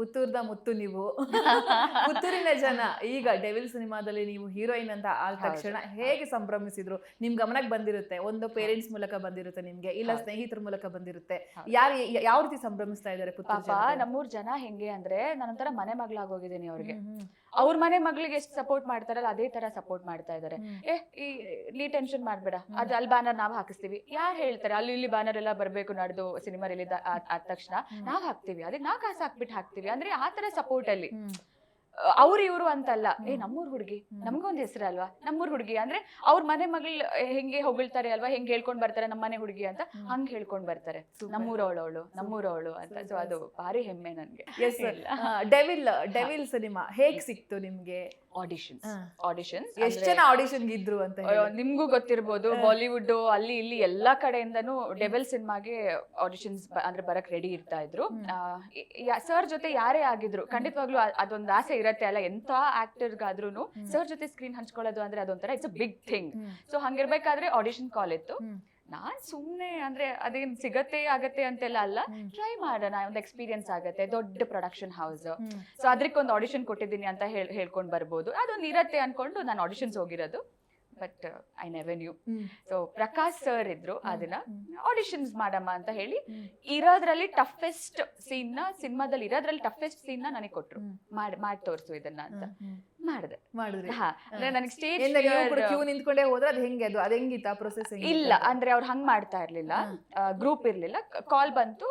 ಪುತ್ತೂರ್ದ ಮುತ್ತು ನೀವು. ಪುತ್ತೂರಿನ ಜನ ಈಗ ಡೆವಿಲ್ ಸಿನಿಮಾದಲ್ಲಿ ನೀವು ಹೀರೋಯಿನ್ ಅಂತ ಆದ ತಕ್ಷಣ ಹೇಗೆ ಸಂಭ್ರಮಿಸಿದ್ರು? ನಿಮ್ ಗಮನಕ್ಕೆ ಬಂದಿರುತ್ತೆ ಒಂದು ಪೇರೆಂಟ್ಸ್ ಮೂಲಕ ಬಂದಿರುತ್ತೆ ನಿಮ್ಗೆ ಇಲ್ಲ. ಸ್ನೇಹಿತರ ಮೂಲಕ ಬಂದಿರುತ್ತೆ. ಯಾರು ಯಾವ ರೀತಿ ಸಂಭ್ರಮಿಸ್ತಾ ಇದ್ದಾರೆ ಪಾಪ ನಮ್ಮೂರ್ ಜನ ಹೆಂಗೆ ಅಂದ್ರೆ ನಾನೊಂಥರ ಮನೆ ಮಗಳಾಗೋಗಿದ್ದೀನಿ ಅವ್ರಿಗೆ. ಅವ್ರ ಮನೆ ಮಗಳಿಗೆ ಎಷ್ಟು ಸಪೋರ್ಟ್ ಮಾಡ್ತಾರಲ್ಲ ಅದೇ ತರ ಸಪೋರ್ಟ್ ಮಾಡ್ತಾ ಇದಾರೆ. ಏ ಈ ನೀ ಟೆನ್ಷನ್ ಮಾಡ್ಬೇಡ ಅದು ಅಲ್ಲಿ ಬ್ಯಾನರ್ ನಾವ್ ಹಾಕಿಸ್ತೀವಿ. ಯಾರು ಹೇಳ್ತಾರೆ ಅಲ್ಲಿ ಇಲ್ಲಿ ಬ್ಯಾನರ್ ಎಲ್ಲ ಬರ್ಬೇಕು ನಡೆದು ಸಿನಿಮಾ ರಿಲೀಸ್ ಆದ ತಕ್ಷಣ ನಾವ್ ಹಾಕ್ತಿವಿ. ಅದಕ್ಕೆ ನಾ ಕಾಸು ಹಾಕ್ಬಿಟ್ಟು ಹಾಕ್ತಿವಿ. ಅಂದ್ರೆ ಆ ತರ ಸಪೋರ್ಟ್ ಅಲ್ಲಿ. ಅವ್ರು ಇವರು ಅಂತಲ್ಲ. ಏ. ನಮ್ಮೂರ್ ಹುಡುಗಿ. ನಮ್ಗೊಂದ್ ಹೆಸರು ಅಲ್ವಾ? ನಮ್ಮೂರ್ ಹುಡುಗಿ. ಅಂದ್ರೆ ಅವ್ರ ಮನೆ ಮಗಳು ಹೆಂಗೆ ಹೊಗಳ್ತಾರೆ ಅಲ್ವಾ? ಹೆಂಗ್ ಹೇಳ್ಕೊಂಡ್ ಬರ್ತಾರೆ ನಮ್ಮ ಮನೆ ಹುಡುಗಿ ಅಂತ. ಹಂಗ್ ಹೇಳ್ಕೊಂಡ್ ಬರ್ತಾರೆ. ನಮ್ಮೂರವಳು ನಮ್ಮೂರವಳವಳು ನಮ್ಮೂರವಳು ಅಂತ. ಸೊ ಅದು ಭಾರಿ ಹೆಮ್ಮೆ ನನ್ಗೆ. ಡೆವಿಲ್ ಡೆವಿಲ್ ಸಿನಿಮಾ ಹೇಗ್ ಸಿಕ್ತು ನಿಮ್ಗೆ? ಆಡಿಷನ್ ಆಡಿಷನ್ ಆಡಿಷನ್ಸ್ ಎಷ್ಟ್ ಜನ ಆಡಿಷನ್ ಇದ್ರು ಅಂತ ನಿಮ್ಗೂ ಗೊತ್ತಿರ್ಬೋದು. ಬಾಲಿವುಡ್ ಅಲ್ಲಿ ಇಲ್ಲಿ ಎಲ್ಲಾ ಕಡೆಯಿಂದನು ಡೆವಿಲ್ ಸಿನಿಮಾಗೆ ಆಡಿಷನ್ಸ್ ಅಂದ್ರೆ ಬರಕ್ ರೆಡಿ ಇರ್ತಾ ಇದ್ರು. ಸರ್ ಜೊತೆ ಯಾರೇ ಆಗಿದ್ರು ಖಂಡಿತವಾಗ್ಲೂ ಅದೊಂದ್ ಆಸೆ ಇರತ್ತೆ ಅಲ್ಲ ಎಂತ ಆಕ್ಟರ್ ಗಾದ್ರೂನು ಸರ್ ಜೊತೆ ಸ್ಕ್ರೀನ್ ಹಂಚ್ಕೊಳ್ಳೋದು ಅಂದ್ರೆ ಅದೊಂಥರ it's a big thing. So ಹಂಗಿರ್ಬೇಕಾದ್ರೆ audition call ಇತ್ತು. ನಾನ್ ಸುಮ್ನೆ ಅಂದ್ರೆ ಅದೇನ್ ಸಿಗತ್ತೆ ಆಗತ್ತೆ ಅಂತೆಲ್ಲ ಅಲ್ಲ. ಟ್ರೈ ಮಾಡೋಣ ಒಂದು ಎಕ್ಸ್ಪೀರಿಯನ್ಸ್ ಆಗತ್ತೆ ದೊಡ್ಡ ಪ್ರೊಡಕ್ಷನ್ ಹೌಸ್. ಸೊ ಅದಕ್ಕೊಂದು ಆಡಿಷನ್ ಕೊಟ್ಟಿದ್ದೀನಿ ಅಂತ ಹೇಳ್ ಹೇಳ್ಕೊಂಡ್ ಬರ್ಬೋದು ಅದೊಂದು ಇರತ್ತೆ ಅನ್ಕೊಂಡು ನಾನು ಆಡಿಷನ್ಸ್ ಹೋಗಿರೋದು but I never knew. So Prakash sir ಇದ್ರು ಅದನ್ನ ದಿನ ಆಡಿಷನ್ಸ್ ಮಾಡಮ್ಮ ಅಂತ ಹೇಳಿ ಹ್ಮ್. ಇರೋದ್ರಲ್ಲಿ ಟಫೆಸ್ಟ್ ಸೀನ್ನ ಸಿನಿಮಾದಲ್ಲಿ ಇರೋದ್ರಲ್ಲಿ ಟಫೆಸ್ಟ್ ಸೀನ್ನ ನನಗೆ ಕೊಟ್ರು. ಮಾಡಿ ತೋರಿಸು ಇದನ್ನ ಅಂತ. ಮಾಡಿದೆ. ಮಾಡಿದ್ರಿ. ಹಾ ಅಂದ್ರೆ ನನಗೆ ಸ್ಟೇಜ್ ಕ್ಯೂ ನಿಂತ್ಕೊಂಡೇ ಹೋದ್ರೆ ಅದು ಹೆಂಗೆ ಅದು? ಅದ್ ಹೆಂಗಿತ್ತು ಆ ಪ್ರೊಸೆಸ್ ಇಲ್ಲ ಅಂದ್ರೆ ಅವ್ರು ಹಂಗ್ ಮಾಡ್ತಾ ಇರ್ಲಿಲ್ಲ. ಗ್ರೂಪ್ ಇರ್ಲಿಲ್ಲ. ಕಾಲ್ ಬಂತು.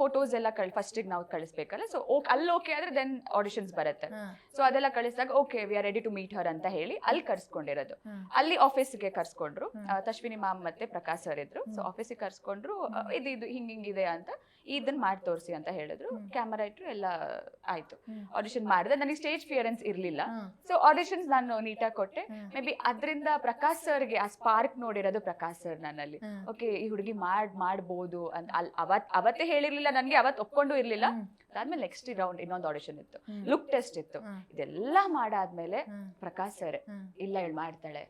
ಫೋಟೋಸ್ ಎಲ್ಲ ಕಳ್ ಫಸ್ಟಿಗೆ ನಾವು ಕಳಿಸ್ಬೇಕಲ್ಲ. ಸೊ ಅಲ್ಲಿ ಓಕೆ ಆದ್ರೆ ದೆನ್ ಆಡಿಷನ್ಸ್ ಬರುತ್ತೆ. ಸೊ ಅದೆಲ್ಲ ಕಳಿಸಿದಾಗ okay we are ready to meet her ಅಂತ ಹೇಳಿ ಅಲ್ಲಿ ಕರ್ಸ್ಕೊಂಡಿರೋದು. ಅಲ್ಲಿ ಆಫೀಸ್ಗೆ ಕರ್ಸ್ಕೊಂಡ್ರು. ತಶ್ವಿನಿ ಮ್ಯಾಮ್ ಮತ್ತೆ ಪ್ರಕಾಶ್ ಸರ್ ಇದ್ರು. ಸೊ ಆಫೀಸಿಗೆ ಕರ್ಸ್ಕೊಂಡ್ರು ಇದು ಇದು ಹಿಂಗ್ ಹಿಂಗಿದೆ ಅಂತ. ಇದನ್ನ ಮಾಡಿ ತೋರಿಸಿ ಅಂತ ಹೇಳಿದ್ರು. ಕ್ಯಾಮರಾ ಇಟ್ರು ಎಲ್ಲ ಆಯ್ತು. ಆಡಿಷನ್ ಮಾಡಿದೆ. ನನಗೆ ಸ್ಟೇಜ್ ಫಿಯರೆನ್ಸ್ ಇರಲಿಲ್ಲ. ಸೊ ಆಡಿಷನ್ಸ್ ನಾನು ನೀಟಾಗಿ ಕೊಟ್ಟೆ. ಮೇ ಬಿ ಅದರಿಂದ ಪ್ರಕಾಶ್ ಸರ್ಗೆ ಆ ಸ್ಪಾರ್ಕ್ ನೋಡಿರೋದು ಪ್ರಕಾಶ್ ಸರ್ ನನ್ನಲ್ಲಿ. ಓಕೆ ಈ ಹುಡುಗಿ ಮಾಡ್ ಮಾಡ್ಬೋದು ಅಂತ. ಅಲ್ ಅವತ್ ಅವತ್ತೇ ಹೇಳಿರ್ಲಿಲ್ಲ. ನನಗೆ ಅವತ್ತು ಒಪ್ಕೊಂಡು ಇರ್ಲಿಲ್ಲ. ಅದಾದ್ಮೇಲೆ ನೆಕ್ಸ್ಟ್ ರೌಂಡ್ ಇನ್ನೊಂದು ಆಡಿಷನ್ ಇತ್ತು. ಲುಕ್ ಟೆಸ್ಟ್ ಇತ್ತು. ಇದೆಲ್ಲ ಮಾಡಾದ್ಮೇಲೆ ಪ್ರಕಾಶ್ ಸರ್ ಇಲ್ಲ ಹೇಳಿ ಮಾಡ್ತಾಳೆ.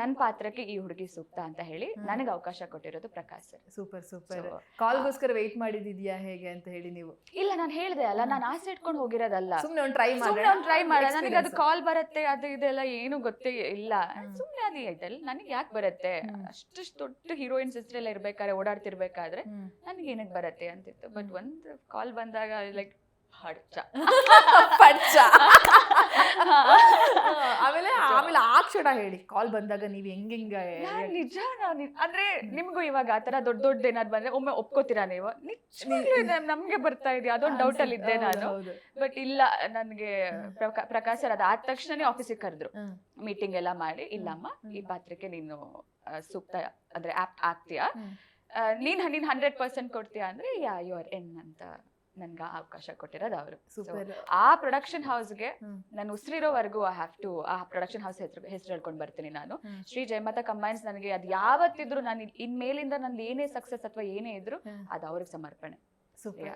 ನನ್ನ ಪಾತ್ರಕ್ಕೆ ಈ ಹುಡುಗಿ ಸೂಕ್ತ ಅಂತ ಹೇಳಿ ನನಗೆ ಅವಕಾಶ ಕೊಟ್ಟಿರೋದು ಪ್ರಕಾಶ್ ಸರ್. ಸೂಪರ್ ಸೂಪರ್ ಕಾಲ್ಗೋಸ್ಕರ ವೆಯ್ಟ್ ಮಾಡಿದಿದ್ಯಾ ಹೇಗೆ ಅಂತ ಹೇಳಿ ನೀವು? ಇಲ್ಲ ನಾನು ಹೇಳ್ದೆ ಅಲ್ಲ ನಾನು ಆಸೆ ಇಟ್ಕೊಂಡು ಹೋಗಿರೋದಲ್ಲ. ಒಂದು ಟ್ರೈ ಒಂದು ಟ್ರೈ ಮಾಡ. ನನಗೆ ಅದು ಮಾಡಿ ಕಾಲ್ ಬರುತ್ತೆ ಅದು ಇದೆಲ್ಲ ಏನು ಗೊತ್ತೇ ಇಲ್ಲ. ಸುಮ್ನೆ ಅದು ಇದೆಲ್ಲ ನನಗೆ ಯಾಕೆ ಬರುತ್ತೆ. ಅಷ್ಟು ದೊಡ್ಡ ಹೀರೋಯಿನ್ಸ್ ಹೆಸರೆಲ್ಲ ಇರ್ಬೇಕಾದ್ರೆ ಓಡಾಡ್ತಿರ್ಬೇಕಾದ್ರೆ ನನಗೆ ಏನಕ್ಕೆ ಬರುತ್ತೆ ಅಂತಿತ್ತು. ಬಟ್ ಒಂದು ಕಾಲ್ ಬಂದಾಗ ಹಡ್ಚ ಪಡ್ಚ ಆಮೇಲೆ ಆಮೇಲೆ ಆ ಕ್ಷಣ ಹೇಳಿ ಕಾಲ್ ಬಂದಾಗ ನೀವು ಹೆಂಗಿಂಗ ನಾನ್ ನಿಜ ನಾನು ಅಂದ್ರೆ ನಿಮ್ಗೂ ಇವಾಗ ಆತರ ದೊಡ್ಡ ದೊಡ್ಡ ಏನಾದ್ರು ಬಂದ್ರೆ ಒಮ್ಮೆ ಒಪ್ಕೋತೀರಾ ನೀವು? ನಮ್ಗೆ ಬರ್ತಾ ಇದೆಯಾ? ಅದೊಂದು ಡೌಟ್ ಅಲ್ಲಿ ಇದ್ದೆ ನಾನು. ಬಟ್ ಇಲ್ಲ ನನ್ಗೆ ಪ್ರಕಾ- ಪ್ರಕಾಶ್ ಸರ್ ಆದ ತಕ್ಷಣನೇ ಆಫೀಸಿಗೆ ಕರೆದ್ರು. ಮೀಟಿಂಗ್ ಎಲ್ಲ ಮಾಡಿ ಇಲ್ಲಮ್ಮ ಈ ಪಾತ್ರಕ್ಕೆ ನೀನು ಆ, ಸೂಕ್ತ ಅಂದ್ರೆ ಆಪ್ ಆಗ್ತೀಯಾ? ನೀನ್ ನೀನ್ ಹಂಡ್ರೆಡ್ ಪರ್ಸೆಂಟ್ ಕೊಡ್ತೀಯಾ ಅಂದ್ರೆ ಯಾ ಯು ಆರ್ ಎನ್ ಅಂತ ನನ್ಗೆ ಆ ಅವಕಾಶ ಕೊಟ್ಟಿರೋದು ಅವರು. ಆ ಪ್ರೊಡಕ್ಷನ್ ಹೌಸ್ಗೆ ನಾನು ಉಸಿರಿರೋವರೆಗೂ ಐ ಹ್ಯಾವ್ ಟು ಆ ಪ್ರೊಡಕ್ಷನ್ ಹೌಸ್ ಹೆಸರು ಹೆಸರು ಹೇಳ್ಕೊಂಡು ಬರ್ತೀನಿ ನಾನು. ಶ್ರೀ ಜಯಮಾತ ಕಂಬೈನ್ಸ್ ನನಗೆ ಅದು ಯಾವತ್ತಿದ್ರು ನಾನು ಇನ್ ಮೇಲಿಂದ ನಂದು ಏನೇ ಸಕ್ಸಸ್ ಅಥವಾ ಏನೇ ಇದ್ರು ಅದು ಅವ್ರಿಗೆ ಸಮರ್ಪಣೆ. ಸೂಪರ್.